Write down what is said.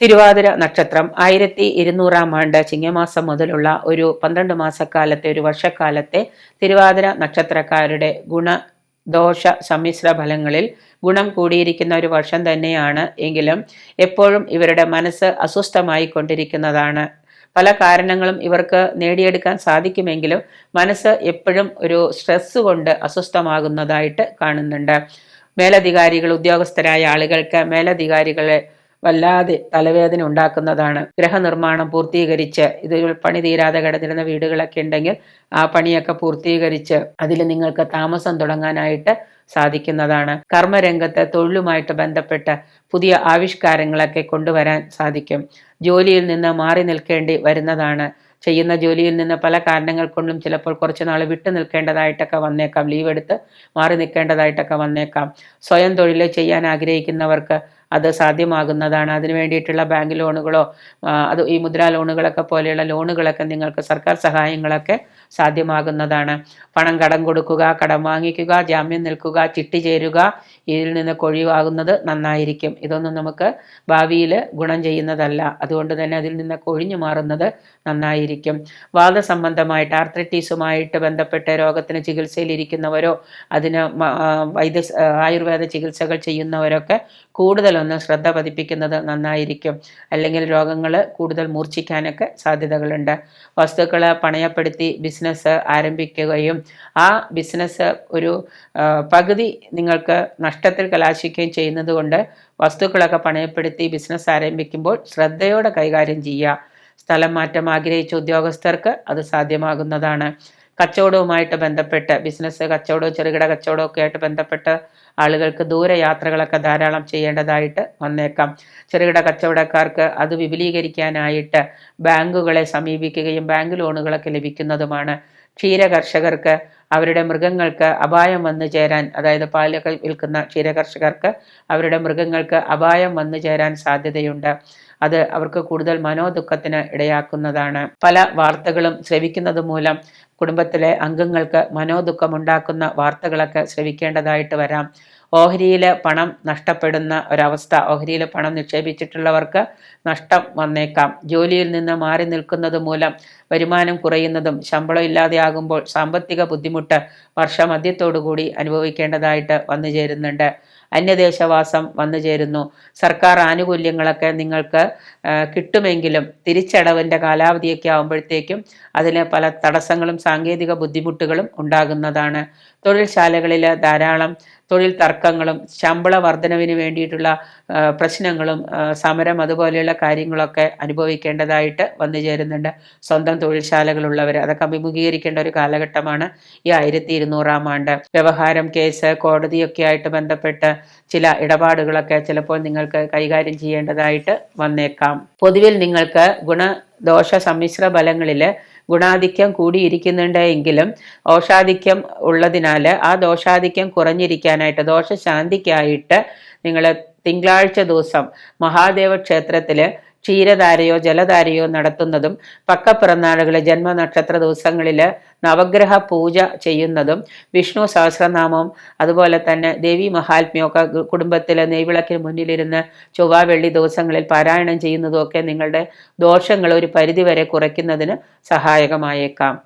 തിരുവാതിര നക്ഷത്രം ആയിരത്തി ഇരുന്നൂറാം ആണ്ട് ചിങ്ങമാസം മുതലുള്ള ഒരു പന്ത്രണ്ട് മാസക്കാലത്തെ ഒരു വർഷക്കാലത്തെ തിരുവാതിര നക്ഷത്രക്കാരുടെ ഗുണ ദോഷ സമ്മിശ്ര ഫലങ്ങളിൽ ഗുണം കൂടിയിരിക്കുന്ന ഒരു വർഷം തന്നെയാണ് എങ്കിലും എപ്പോഴും ഇവരുടെ മനസ്സ് അസ്വസ്ഥമായി കൊണ്ടിരിക്കുന്നതാണ് പല കാരണങ്ങളും ഇവർക്ക് നേടിയെടുക്കാൻ സാധിക്കുമെങ്കിലും മനസ്സ് എപ്പോഴും ഒരു സ്ട്രെസ് കൊണ്ട് അസ്വസ്ഥമാകുന്നതായിട്ട് കാണുന്നുണ്ട്. മേലധികാരികൾ ഉദ്യോഗസ്ഥരായ ആളുകൾക്ക് മേലധികാരികളെ വല്ലാതെ തലവേദന ഉണ്ടാക്കുന്നതാണ്. ഗ്രഹനിർമ്മാണം പൂർത്തീകരിച്ച് ഇത് പണി തീരാതെ കിടന്നിരുന്ന വീടുകളൊക്കെ ഉണ്ടെങ്കിൽ ആ പണിയൊക്കെ പൂർത്തീകരിച്ച് അതിൽ നിങ്ങൾക്ക് താമസം തുടങ്ങാനായിട്ട് സാധിക്കുന്നതാണ്. കർമ്മരംഗത്ത് തൊഴിലുമായിട്ട് ബന്ധപ്പെട്ട് പുതിയ ആവിഷ്കാരങ്ങളൊക്കെ കൊണ്ടുവരാൻ സാധിക്കും. ജോലിയിൽ നിന്ന് മാറി നിൽക്കേണ്ടി വരുന്നതാണ്. ചെയ്യുന്ന ജോലിയിൽ നിന്ന് പല കാരണങ്ങൾ കൊണ്ടും ചിലപ്പോൾ കുറച്ച് നാൾ വിട്ടു നിൽക്കേണ്ടതായിട്ടൊക്കെ വന്നേക്കാം. ലീവ് എടുത്ത് മാറി നിൽക്കേണ്ടതായിട്ടൊക്കെ വന്നേക്കാം. സ്വയം തൊഴിൽ ചെയ്യാൻ ആഗ്രഹിക്കുന്നവർക്ക് അത് സാധ്യമാകുന്നതാണ്. അതിനു വേണ്ടിയിട്ടുള്ള ബാങ്ക് ലോണുകളോ അത് ഈ മുദ്രാ ലോണുകളൊക്കെ പോലെയുള്ള ലോണുകളൊക്കെ നിങ്ങൾക്ക് സർക്കാർ സഹായങ്ങളൊക്കെ സാധ്യമാകുന്നതാണ്. പണം കടം കൊടുക്കുക കടം വാങ്ങിക്കുക ജാമ്യം നിൽക്കുക ചിട്ടി ചേരുക ഇതിൽ നിന്ന് കൊഴിവാകുന്നത് നന്നായിരിക്കും. ഇതൊന്നും നമുക്ക് ഭാവിയിൽ ഗുണം ചെയ്യുന്നതല്ല. അതുകൊണ്ട് തന്നെ അതിൽ നിന്ന് കൊഴിഞ്ഞു മാറുന്നത് നന്നായിരിക്കും. വാദസംബന്ധമായിട്ട് ആർത്രറ്റീസുമായിട്ട് ബന്ധപ്പെട്ട രോഗത്തിന് ചികിത്സയിലിരിക്കുന്നവരോ അതിന് വൈദ്യ ആയുർവേദ ചികിത്സകൾ ചെയ്യുന്നവരൊക്കെ കൂടുതലൊന്ന് ശ്രദ്ധ പതിപ്പിക്കുന്നത് നന്നായിരിക്കും. അല്ലെങ്കിൽ രോഗങ്ങൾ കൂടുതൽ മൂർച്ഛിക്കാനൊക്കെ സാധ്യതകളുണ്ട്. വസ്തുക്കൾ പണയപ്പെടുത്തി ബിസിനസ് ആരംഭിക്കുകയും ആ ബിസിനസ് ഒരു പകുതി നിങ്ങൾക്ക് നഷ്ടത്തിൽ കലാശിക്കുകയും ചെയ്യുന്നത് കൊണ്ട് വസ്തുക്കളൊക്കെ പണയപ്പെടുത്തി ബിസിനസ് ആരംഭിക്കുമ്പോൾ ശ്രദ്ധയോടെ കൈകാര്യം ചെയ്യുക. സ്ഥലം മാറ്റം ആഗ്രഹിച്ച ഉദ്യോഗസ്ഥർക്ക് അത് സാധ്യമാകുന്നതാണ്. കച്ചവടവുമായിട്ട് ബന്ധപ്പെട്ട് ബിസിനസ് കച്ചവടവും ചെറുകിട കച്ചവടവും ഒക്കെ ആയിട്ട് ബന്ധപ്പെട്ട് ആളുകൾക്ക് ദൂരയാത്രകളൊക്കെ ധാരാളം ചെയ്യേണ്ടതായിട്ട് വന്നേക്കാം. ചെറുകിട കച്ചവടക്കാർക്ക് അത് വിപുലീകരിക്കാനായിട്ട് ബാങ്കുകളെ സമീപിക്കുകയും ബാങ്ക് ലോണുകളൊക്കെ ലഭിക്കുന്നതുമാണ്. ക്ഷീര കർഷകർക്ക് അവരുടെ മൃഗങ്ങൾക്ക് അപായം വന്നു ചേരാൻ അതായത് പാലൊക്കെ വിൽക്കുന്ന ക്ഷീര കർഷകർക്ക് അവരുടെ മൃഗങ്ങൾക്ക് അപായം വന്നു ചേരാൻ സാധ്യതയുണ്ട്. അത് അവർക്ക് കൂടുതൽ മനോദുഃഖത്തിന് ഇടയാക്കുന്നതാണ്. പല വാർത്തകളും ശ്രവിക്കുന്നത് മൂലം കുടുംബത്തിലെ അംഗങ്ങൾക്ക് മനോദുഃഖമുണ്ടാക്കുന്ന വാർത്തകളൊക്കെ ശ്രവിക്കേണ്ടതായിട്ട് വരാം. ഓഹരിയിൽ പണം നഷ്ടപ്പെടുന്ന ഒരവസ്ഥ ഓഹരിയിൽ പണം നിക്ഷേപിച്ചിട്ടുള്ളവർക്ക് നഷ്ടം വന്നേക്കാം. ജോലിയിൽ നിന്ന് മാറി നിൽക്കുന്നത് മൂലം വരുമാനം കുറയുന്നതും ശമ്പളം ഇല്ലാതെയാകുമ്പോൾ സാമ്പത്തിക ബുദ്ധിമുട്ട് വർഷമധ്യത്തോടുകൂടി അനുഭവിക്കേണ്ടതായിട്ട് വന്നു ചേരുന്നുണ്ട് അന്യദേശവാസം വന്നു ചേരുന്നു. സർക്കാർ ആനുകൂല്യങ്ങളൊക്കെ നിങ്ങൾക്ക് കിട്ടുമെങ്കിലും തിരിച്ചടവിന്റെ കാലാവധിയൊക്കെ ആകുമ്പോഴത്തേക്കും അതിന് പല തടസ്സങ്ങളും സാങ്കേതിക ബുദ്ധിമുട്ടുകളും ഉണ്ടാകുന്നതാണ്. തൊഴിൽശാലകളിൽ ധാരാളം തൊഴിൽ തർക്കങ്ങളും ശമ്പള വർധനവിന് വേണ്ടിയിട്ടുള്ള പ്രശ്നങ്ങളും സമരം അതുപോലെയുള്ള കാര്യങ്ങളൊക്കെ അനുഭവിക്കേണ്ടതായിട്ട് വന്നു ചേരുന്നുണ്ട്. സ്വന്തം തൊഴിൽശാലകളുള്ളവർ അതൊക്കെ അഭിമുഖീകരിക്കേണ്ട ഒരു കാലഘട്ടമാണ് ഈ ആയിരത്തി ഇരുന്നൂറാം ആണ്ട്. വ്യവഹാരം കേസ് കോടതിയൊക്കെ ആയിട്ട് ബന്ധപ്പെട്ട് ചില ഇടപാടുകളൊക്കെ ചിലപ്പോൾ നിങ്ങൾക്ക് കൈകാര്യം ചെയ്യേണ്ടതായിട്ട് വന്നേക്കാം. പൊതുവിൽ നിങ്ങൾക്ക് ഗുണദോഷ സമ്മിശ്ര ഫലങ്ങളിൽ ഗുണാധിക്യം കൂടിയിരിക്കുന്നുണ്ട് എങ്കിലും ദോഷാധിക്യം ഉള്ളതിനാൽ ആ ദോഷാധിക്യം കുറഞ്ഞിരിക്കാനായിട്ട് ദോഷശാന്തിക്കായിട്ട് നിങ്ങൾ തിങ്കളാഴ്ച ദിവസം മഹാദേവ ക്ഷേത്രത്തിൽ ക്ഷീരധാരയോ ജലധാരയോ നടത്തുന്നതും പക്കപ്പിറന്നാളുകളെ ജന്മനക്ഷത്ര ദിവസങ്ങളിൽ നവഗ്രഹ പൂജ ചെയ്യുന്നതും വിഷ്ണു സഹസ്രനാമവും അതുപോലെ തന്നെ ദേവി മഹാത്മ്യമൊക്കെ കുടുംബത്തിലെ നെയ്വിളക്കിന് മുന്നിലിരുന്ന് ചൊവ്വ വെള്ളി ദിവസങ്ങളിൽ പാരായണം ചെയ്യുന്നതും ഒക്കെ നിങ്ങളുടെ ദോഷങ്ങൾ ഒരു പരിധിവരെ കുറയ്ക്കുന്നതിന് സഹായകമായേക്കാം.